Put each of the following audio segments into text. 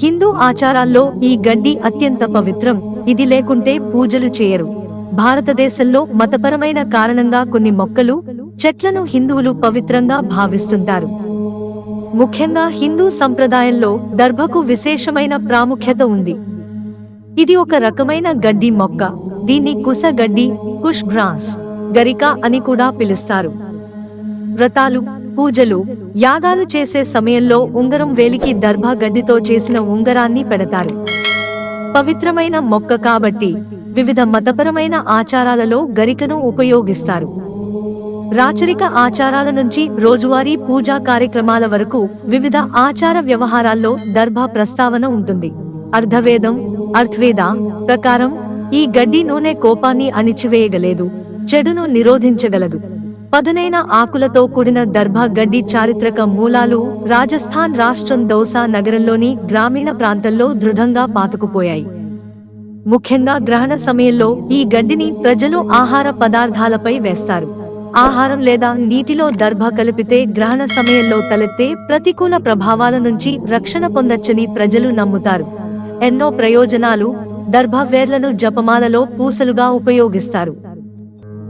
హిందూ ఆచారాల్లో ఈ గడ్డి అత్యంత పవిత్రం ఇది లేకుంటే పూజలు చేయరు. భారతదేశంలో మతపరమైన కారణంగా కొన్ని మొక్కలు చెట్లను హిందువులు పవిత్రంగా భావిస్తుంటారు. ముఖ్యంగా హిందూ సంప్రదాయంలో దర్భకు విశేషమైన ప్రాముఖ్యత ఉంది. ఇది ఒక రకమైన గడ్డి మొక్క దీన్ని కుసగడ్డి కుష్ గ్రాస్ గరిక అని కూడా పిలుస్తారు. వ్రతాలు పూజలు యాగాలు చేసే సమయంలో ఉంగరం వేలికి దర్భా గడ్డితో చేసిన ఉంగరాన్ని పెడతారు. పవిత్రమైన మొక్క కాబట్టి వివిధ మతపరమైన ఆచారాలలో గరికను ఉపయోగిస్తారు. రాచరిక ఆచారాల నుంచి రోజువారీ పూజా కార్యక్రమాల వరకు వివిధ ఆచార వ్యవహారాల్లో దర్భ ప్రస్తావన ఉంటుంది. అర్ధవేదం అర్థవేద ప్రకారం ఈ గడ్డి నూనె కోపాన్ని అణిచివేయగలేదు చెడును నిరోధించగలదు. పదునైన ఆకులతో కూడిన దర్భా గడ్డి చారిత్రక మూలాలు రాజస్థాన్ రాష్ట్రం దౌసా నగరంలోని గ్రామీణ ప్రాంతంలో దృఢంగా పాతుకుపోయాయి. ముఖ్యంగా గ్రహణ సమయంలో ఈ గడ్డిని ప్రజలు ఆహార పదార్థాలపై వేస్తారు. ఆహారం లేదా నీటిలో దర్భ కలిపితే గ్రహణ సమయంలో తలెత్తే ప్రతికూల ప్రభావాల నుంచి రక్షణ పొందొచ్చని ప్రజలు నమ్ముతారు. ఎన్నో ప్రయోజనాలు దర్భ వేర్లను జపమాలలో పూసలుగా ఉపయోగిస్తారు.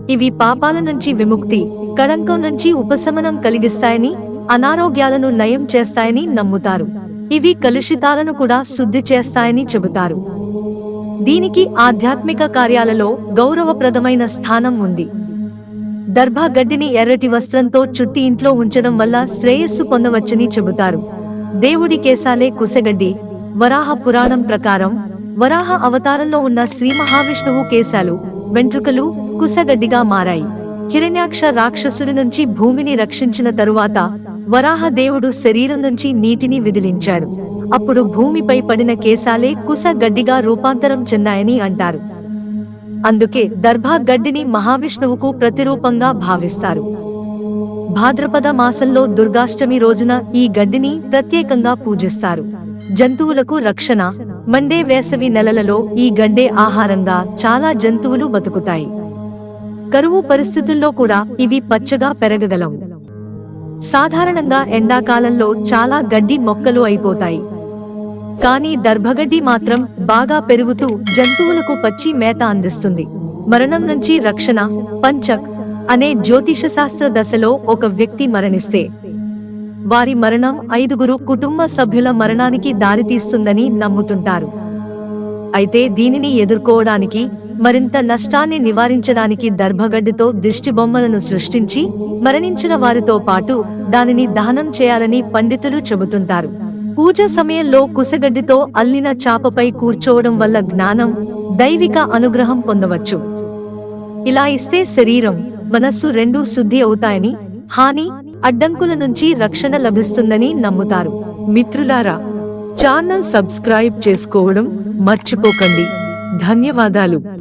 ఇవి పాపాల నుంచి విముక్తి కళంకం నుంచి ఉపశమనం కలిగిస్తాయని అనారోగ్యాలను నయం చేస్తాయని నమ్ముతారు. ఇవి కలుషితాలను కూడా శుద్ధి చేస్తాయని చెబుతారు. దీనికి ఆధ్యాత్మిక కార్యాలలో గౌరవప్రదమైన స్థానం ఉంది. దర్భా గడ్డిని ఎర్రటి వస్త్రంతో చుట్టి ఇంట్లో ఉంచడం వల్ల శ్రేయస్సు పొందవచ్చని చెబుతారు. దేవుడి కేశాలే కుసగడ్డి వరాహ పురాణం ప్రకారం వరాహ అవతారంలో ఉన్న శ్రీ మహావిష్ణువు కేశాలు వెంట్రుకలు కుసగడ్డిగా మారాయి. హిరణ్యాక్ష రాక్షసుడి నుంచి భూమిని రక్షించిన తరువాత వరాహ దేవుడు శరీరం నుంచి నీటిని విదిలించాడు. అప్పుడు భూమిపై పడిన కేశాలే కుసగడ్డిగా రూపాంతరం చెందాయని అంటారు. అందుకే దర్భా గడ్డిని మహావిష్ణువుకు ప్రతిరూపంగా భావిస్తారు. భాద్రపద మాసంలో దుర్గాష్టమి రోజున ఈ గడ్డిని ప్రత్యేకంగా పూజిస్తారు. జంతువులకు రక్షణ మండే వేసవి నెలలలో ఈ గడ్డే ఆహారంగా చాలా జంతువులు బతుకుతాయి. కరువు పరిస్థితుల్లో కూడా ఇవి పచ్చగా పెరగగలవు. సాధారణంగా ఎండాకాలంలో చాలా గడ్డి మొక్కలు అయిపోతాయి. కానీ దర్భగడ్డి మాత్రం బాగా పెరుగుతూ జంతువులకు పచ్చి మేత అందిస్తుంది. మరణం నుంచి రక్షణ పంచక్ అనే జ్యోతిష శాస్త్ర దశలో ఒక వ్యక్తి మరణిస్తే వారి మరణం ఐదుగురు కుటుంబ సభ్యుల మరణానికి దారితీస్తుందని నమ్ముతుంటారు. అయితే దీనిని ఎదుర్కోవడానికి మరింత నష్టాన్ని నివారించడానికి దర్భగడ్డితో దిష్టిబొమ్మలను సృష్టించి మరణించిన వారితో పాటు దానిని దహనం చేయాలని పండితులు చెబుతుంటారు. పూజ సమయంలో కుసగడ్డితో అల్లిన చాపపై కూర్చోవడం వల్ల జ్ఞానం దైవిక అనుగ్రహం పొందవచ్చు. ఇలా ఇస్తే శరీరం మనస్సు రెండూ శుద్ధి అవుతాయని హాని అడ్డంకుల నుంచి రక్షణ లభిస్తుందని నమ్ముతారు. మిత్రులారా ఛానల్ సబ్స్క్రైబ్ చేసుకోవడం మర్చిపోకండి. ధన్యవాదాలు.